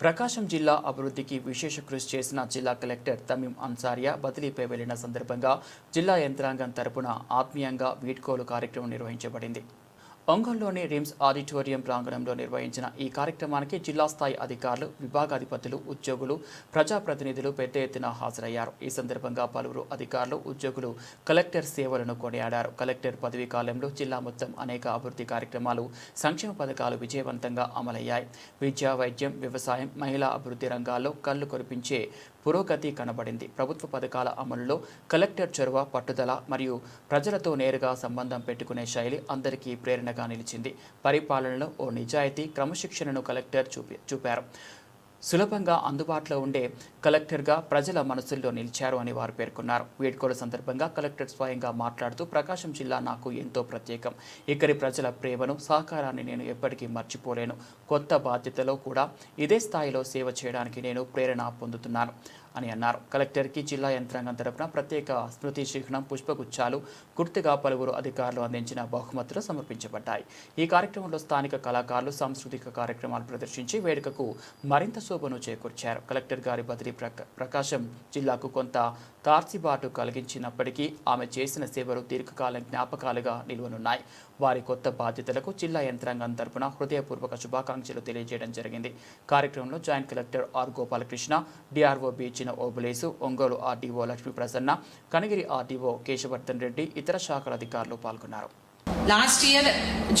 ప్రకాశం జిల్లా అభివృద్ధికి విశేష కృషి చేసిన జిల్లా కలెక్టర్ తమీం అన్సారియా బదిలీపై వెళ్ళిన సందర్భంగా జిల్లా యంత్రాంగం తరపున ఆత్మీయంగా వీడ్కోలు కార్యక్రమం నిర్వహించబడింది. ఒంగోలులోని రిమ్స్ ఆడిటోరియం ప్రాంగణంలో నిర్వహించిన ఈ కార్యక్రమానికి జిల్లా స్థాయి అధికారులు విభాగాధిపతులు ఉద్యోగులు ప్రజాప్రతినిధులు పెద్ద ఎత్తున హాజరయ్యారు. ఈ సందర్భంగా పలువురు అధికారులు ఉద్యోగులు కలెక్టర్ సేవలను కొనియాడారు. కలెక్టర్ పదవీ కాలంలో జిల్లా మొత్తం అనేక అభివృద్ధి కార్యక్రమాలు సంక్షేమ పథకాలు విజయవంతంగా అమలయ్యాయి. విద్య వైద్యం వ్యవసాయం మహిళా అభివృద్ధి రంగాల్లో కళ్ళు కురిపించే పురోగతి కనబడింది. ప్రభుత్వ పథకాల అమలులో కలెక్టర్ చొరవ పట్టుదల మరియు ప్రజలతో నేరుగా సంబంధం పెట్టుకునే శైలి అందరికీ ప్రేరణ ప్రేరణగా నిలిచింది. పరిపాలనలో ఓ నిజాయితీ క్రమశిక్షణను కలెక్టర్ చూపి చూపారు. సులభంగా అందుబాటులో ఉండే కలెక్టర్గా ప్రజల మనసుల్లో నిలిచారు అని వారు పేర్కొన్నారు. వీడ్కోల సందర్భంగా కలెక్టర్ స్వయంగా మాట్లాడుతూ ప్రకాశం జిల్లా నాకు ఎంతో ప్రత్యేకం. ఇక్కడి ప్రజల ప్రేమను సహకారాన్ని నేను ఎప్పటికీ మర్చిపోలేను. కొత్త బాధ్యతలో కూడా ఇదే స్థాయిలో సేవ చేయడానికి నేను ప్రేరణ పొందుతున్నాను. అని అన్నారు. కలెక్టర్కి జిల్లా యంత్రాంగం తరపున ప్రత్యేక స్మృతి చిహ్నం పుష్పగుచ్చాలు గుర్తుగా పలువురు అధికారులు అందించిన బహుమతులు సమర్పించబడ్డాయి. ఈ కార్యక్రమంలో స్థానిక కళాకారులు సాంస్కృతిక కార్యక్రమాలు ప్రదర్శించి వేడుకకు మరింత శోభను చేకూర్చారు. కలెక్టర్ గారి బదిలీ ప్రకాశం జిల్లాకు కొంత తార్సిబాటు కలిగించినప్పటికీ ఆమె చేసిన సేవలు దీర్ఘకాలం జ్ఞాపకాలుగా నిలువనున్నాయి. వారి కొత్త బాధ్యతలకు జిల్లా యంత్రాంగం తరపున హృదయపూర్వక శుభాకాంక్షలు తెలియజేయడం జరిగింది. కార్యక్రమంలో joint collector R Gopalakrishna DRO Beechina Obulesu Ongole RDO Lakshmi Prasanna Kanigiri RDO Keshavardhan Reddy ఇతర శాఖల అధికారులు పాల్గొన్నారు. Last year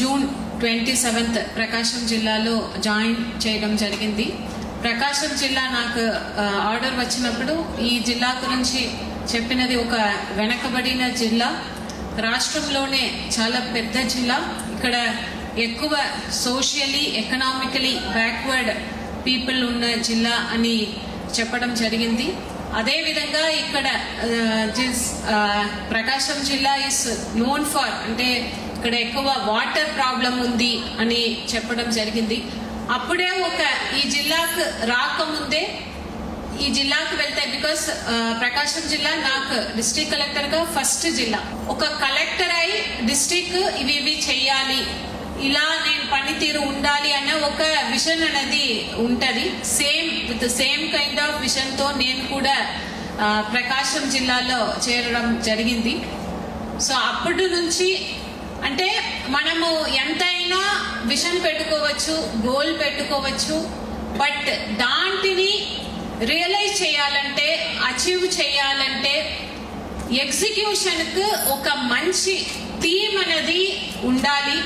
June twenty seventh Prakasam జిల్లాలో జాయిన్ చేయడం జరిగింది. ప్రకాశం జిల్లా నాకు ఆర్డర్ వచ్చినప్పుడు ఈ జిల్లా గురించి చెప్పినది ఒక వెనకబడిన జిల్లా. రాష్ట్రంలోనే చాలా పెద్ద జిల్లా. ఇక్కడ ఎక్కువ సోషియలీ ఎకనామికలీ బ్యాక్వర్డ్ పీపుల్ ఉన్న జిల్లా అని చెప్పడం జరిగింది. అదేవిధంగా ఇక్కడ ప్రకాశం జిల్లా ఇస్ నోన్ ఫర్ అంటే ఇక్కడ ఎక్కువ వాటర్ ప్రాబ్లం ఉంది అని చెప్పడం జరిగింది. అప్పుడే ఒక ఈ జిల్లాకు రాకముందే ఈ జిల్లాకు వెళ్తే బికాస్ ప్రకాశం జిల్లా నాకు డిస్ట్రిక్ట్ కలెక్టర్గా ఫస్ట్ జిల్లా. ఒక కలెక్టర్ అయి డిస్ట్రిక్ట్ ఇవి ఇవి చెయ్యాలి ఇలా నేను పనితీరు ఉండాలి అన్న ఒక విషన్ అనేది ఉంటది. Same with same kind of విషన్తో నేను కూడా ప్రకాశం జిల్లాలో చేరడం జరిగింది. సో అప్పటి నుంచి అంటే మనము ఎంతైనా విషన్ పెట్టుకోవచ్చు గోల్ పెట్టుకోవచ్చు బట్ దాంటిని రియలైజ్ చేయాలంటే అచీవ్ చేయాలంటే ఎగ్జిక్యూషన్కు ఒక మంచి థీమ్ అనేది ఉండాలి.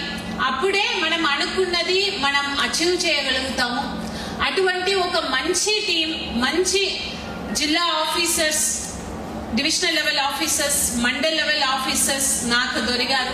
అప్పుడే మనం అనుకున్నది మనం అచీవ్ చేయగలుగుతాము. అటువంటి ఒక మంచి టీం మంచి జిల్లా officers divisional level officers mandal level officers నాకు దొరికారు.